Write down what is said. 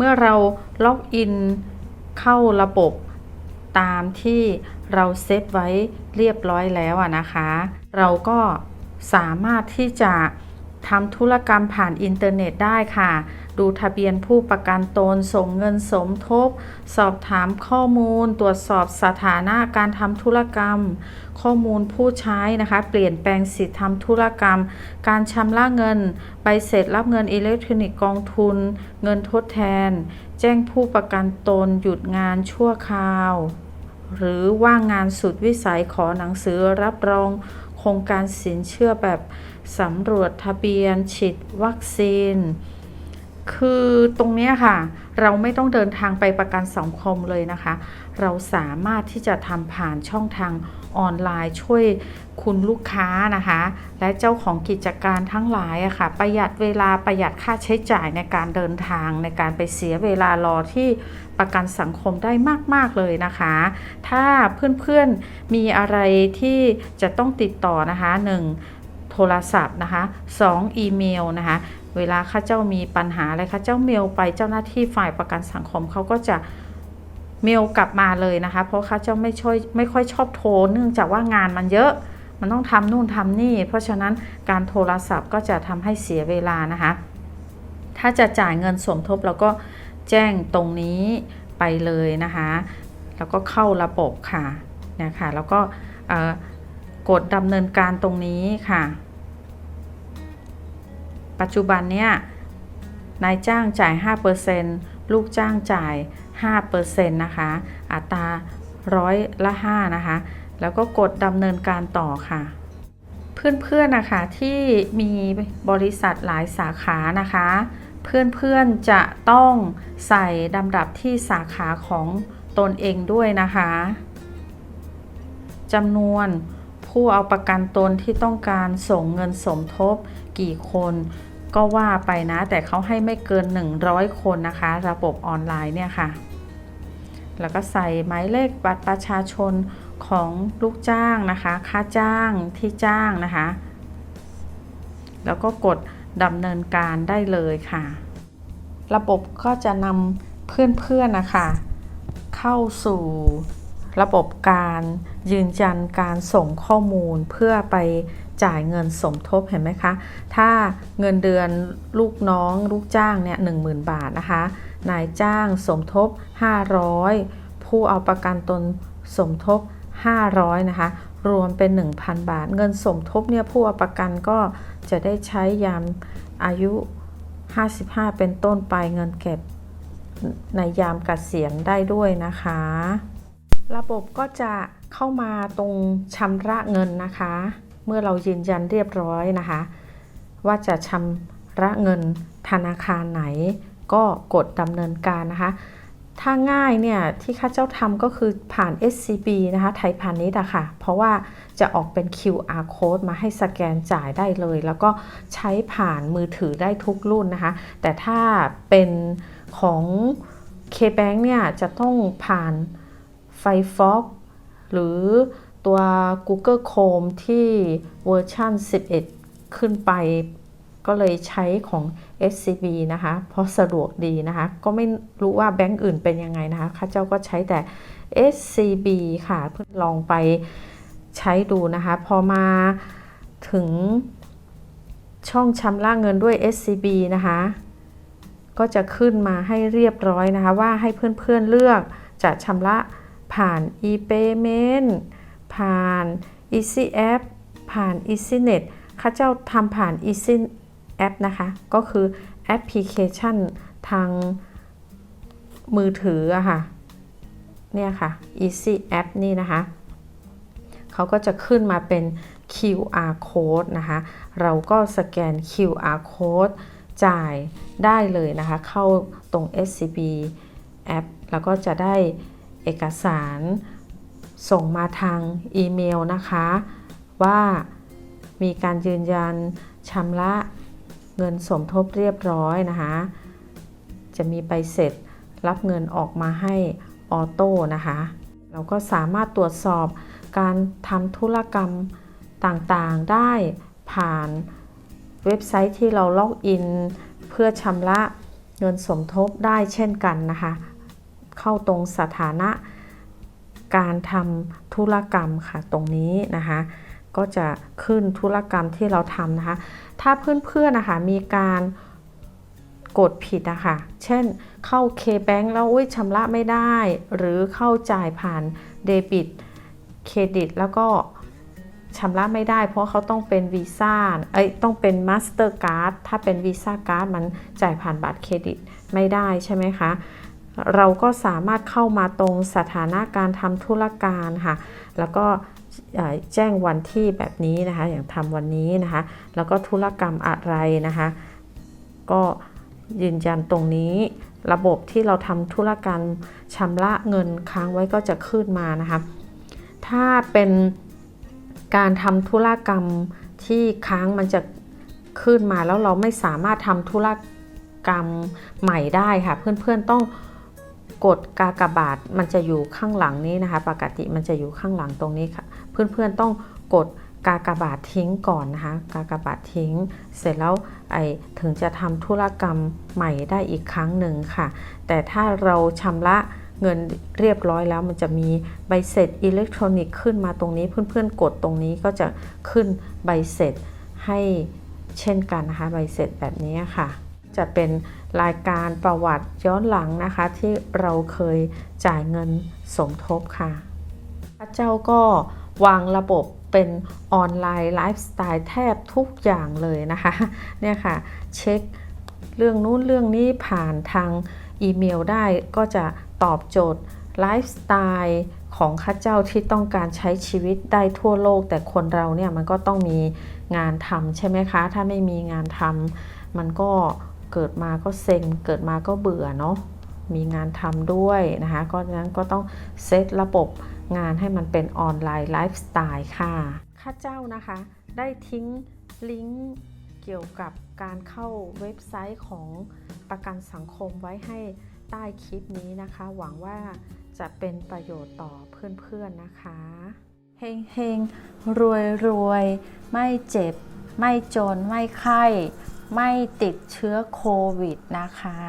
เมื่อเราล็อกอินเข้าระบบตามที่เราเซตไว้เรียบร้อยแล้วอะนะคะ เราก็สามารถที่จะทำธุรกรรมผ่านอินเทอร์เน็ตได้ค่ะ ดูทะเบียนผู้ประกันตน ส่งเงินสมทบ สอบถามข้อมูล ตรวจสอบสถานะการทำธุรกรรม ข้อมูลผู้ใช้นะคะ เปลี่ยนแปลงสิทธิทำธุรกรรม การชำระเงิน ใบเสร็จรับเงินอิเล็กทรอนิกส์กองทุน เงินทดแทน แจ้งผู้ประกันตน หยุดงานชั่วคราว หรือว่างงานสุดวิสัยขอหนังสือรับรองโครงการสินเชื่อแบบสำรวจทะเบียนฉีดวัคซีน คือตรงนี้ค่ะ เราไม่ต้องเดินทางไปประกันสังคมเลยนะคะ เราสามารถที่จะทำผ่านช่องทางออนไลน์ช่วยคุณลูกค้านะคะ และเจ้าของกิจการทั้งหลายอะค่ะ ประหยัดเวลาประหยัดค่าใช้จ่ายในการเดินทางในการไปเสียเวลารอที่ประกันสังคมได้มาก ๆ เลยนะคะ ถ้าเพื่อนๆมีอะไรที่จะต้องติดต่อนะคะ 1. โทรศัพท์นะคะ 2. อีเมลนะคะ เวลาข้าเจ้ามีปัญหาอะไรข้าเจ้าเมลไปเจ้าหน้าที่ฝ่ายประกันสังคมเขาก็จะเมลกลับมาเลยนะคะ เพราะข้าเจ้าไม่ช่วยไม่ค่อยชอบโทรเนื่องจากว่างานมันเยอะ มันต้องทำนู่นทำนี่ เพราะฉะนั้นการโทรศัพท์ก็จะทำให้เสียเวลานะคะ ถ้าจะจ่ายเงินสมทบเราก็แจ้งตรงนี้ไปเลยนะคะ แล้วก็เข้าระบบค่ะนะคะแล้วก็กดดำเนินการตรงนี้ค่ะ ปัจจุบันเนี่ยนายจ้างจ่าย 5%ลูกจ้างจ่าย 5%นะคะ อัตราร้อยละ 5 นะคะ แล้วก็กดดำเนินการต่อค่ะ เพื่อนๆนะคะที่มีบริษัทหลายสาขานะคะ เพื่อนๆจะต้องใส่ลำดับที่สาขาของตนเองด้วยนะคะจำนวนผู้เอาประกันตนที่ต้องการส่งเงินสมทบกี่คน ก็ว่าไปนะ แต่เขาให้ไม่เกิน 100 คนนะคะ ระบบออนไลน์เนี่ยค่ะ แล้วก็ใส่หมายเลขบัตรประชาชนของลูกจ้างนะคะ ค่าจ้างที่จ้างนะคะ แล้วก็กดดำเนินการได้เลยค่ะ ระบบก็จะนำเพื่อนๆนะคะ เข้าสู่ ระบบการยืนยันการส่งข้อมูลเพื่อไปจ่ายเงินสมทบเห็นไหมคะ ถ้าเงินเดือนลูกน้องลูกจ้างเนี่ย10,000บาทนะคะ นายจ้างสมทบ 500 ผู้เอาประกันตนสมทบ 500 นะคะ รวมเป็น 1,000 บาท เงินสมทบเนี่ยผู้เอาประกันก็จะได้ใช้ยามอายุ 55 เป็นต้นไปเงินเก็บในยามกเกษียณได้ด้วยนะคะ ระบบก็จะเข้ามาตรงชำระเงินนะคะ เมื่อเรายืนยันเรียบร้อยนะคะ ว่าจะชำระเงินธนาคารไหน ก็กดดำเนินการนะคะ ถ้าง่ายเนี่ยที่ข้าเจ้าทำก็คือผ่าน SCB นะคะไทยพาณิชย์อะค่ะ เพราะว่าจะออกเป็น QR code มาให้สแกนจ่ายได้เลย แล้วก็ใช้ผ่านมือถือได้ทุกรุ่นนะคะ แต่ถ้าเป็นของ KBank เนี่ยจะต้องผ่าน Firefox หรือตัว Google Chrome ที่เวอร์ชัน11 ขึ้นไป ก็เลยใช้ของ SCB นะคะ เพราะสะดวกดีนะคะ ก็ไม่รู้ว่าแบงก์อื่นเป็นยังไงนะคะข้าเจ้าก็ใช้แต่ SCB ค่ะเพื่อลองไปใช้ดูนะคะ พอมาถึงช่องชำระเงินด้วย SCB นะคะ ก็จะขึ้นมาให้เรียบร้อยนะคะ ว่าให้เพื่อนๆเลือกจะชำระ ผ่าน e-payment ผ่าน easy app ผ่าน easynet ข้าเจ้าทำผ่าน easy app นะคะ ก็คือแอปพลิเคชันทางมือถืออะค่ะ เนี่ยค่ะ easy app นี่นะคะ เขาก็จะขึ้นมาเป็น QR code นะคะ เราก็สแกน QR code จ่ายได้เลยนะคะ เข้าตรง SCB app แล้วก็จะได้ เอกสารส่งมาทางอีเมลนะคะ ว่ามีการยืนยันชำระเงินสมทบเรียบร้อยนะคะ จะมีใบเสร็จรับเงินออกมาให้ออโต้นะคะเราก็สามารถตรวจสอบการทำธุรกรรมต่างๆได้ผ่านเว็บไซต์ที่เราล็อกอิน เพื่อชำระเงินสมทบได้เช่นกันนะคะ เข้าตรงสถานะการทำธุรกรรมค่ะตรงนี้นะคะ ก็จะขึ้นธุรกรรมที่เราทำนะคะ ถ้าเพื่อนๆนะคะมีการกดผิดนะคะเช่นเข้า K-Bank แล้วอุ้ยชำระไม่ได้ หรือเข้าจ่ายผ่านเดบิตเครดิต แล้วก็ชำระไม่ได้ เพราะเขาต้องเป็นวีซ่าเอ้ยต้องเป็นมาสเตอร์การ์ดถ้าเป็นวีซ่าการ์ดมันจ่ายผ่านบัตรเครดิตไม่ได้ใช่ไหมคะ เราก็สามารถเข้ามาตรงสถานะการทำธุรการค่ะ แล้วก็แจ้งวันที่แบบนี้นะคะ อย่างทำวันนี้นะคะ แล้วก็ธุรกรรมอะไรนะคะ ก็ยืนยันตรงนี้ ระบบที่เราทำธุรกรรมชำระเงินค้างไว้ก็จะขึ้นมานะคะ ถ้าเป็นการทำธุรกรรมที่ค้างมันจะขึ้นมาแล้วเราไม่สามารถทำธุรกรรมใหม่ได้ค่ะ เพื่อนๆต้อง กดกากบาทมันจะอยู่ข้างหลังนี้นะคะ ปกติมันจะอยู่ข้างหลังตรงนี้ค่ะ เพื่อนๆต้องกดกากบาททิ้งก่อนนะคะ กากบาททิ้ง เสร็จแล้วไอถึงจะทำธุรกรรมใหม่ได้อีกครั้งหนึ่งค่ะ แต่ถ้าเราชำระเงินเรียบร้อยแล้วมันจะมีใบเสร็จอิเล็กทรอนิกส์ขึ้นมาตรงนี้ เพื่อนๆ กดตรงนี้ก็จะขึ้นใบเสร็จให้เช่นกันนะคะ ใบเสร็จแบบนี้ค่ะ จะเป็น รายการประวัติย้อนหลังนะคะ ที่เราเคยจ่ายเงินสมทบค่ะ พระเจ้าก็วางระบบเป็นออนไลน์ไลฟ์สไตล์แทบทุกอย่างเลยนะคะเนี่ยค่ะเช็คเรื่องนู้นเรื่องนี้ผ่านทางอีเมลได้ก็จะตอบโจทย์ไลฟ์สไตล์ของข้าเจ้าที่ต้องการใช้ชีวิตได้ทั่วโลก แต่คนเราเนี่ยมันก็ต้องมีงานทำใช่ไหมคะ ถ้าไม่มีงานทำมันก็ เกิดมาก็เซ็งเกิดมาก็เบื่อเนาะมีงานทำด้วยนะคะก็นั้นก็ต้องเซตระบบงานให้มันเป็นออนไลน์ไลฟ์สไตล์ค่ะข้าเจ้านะคะได้ทิ้งลิงก์เกี่ยวกับการเข้าเว็บไซต์ของประกันสังคมไว้ให้ใต้คลิปนี้นะคะ หวังว่าจะเป็นประโยชน์ต่อเพื่อนๆนะคะเฮงเฮงรวยรวยไม่เจ็บ ไม่จน ไม่ไข้ ไม่ติดเชื้อโควิดนะคะ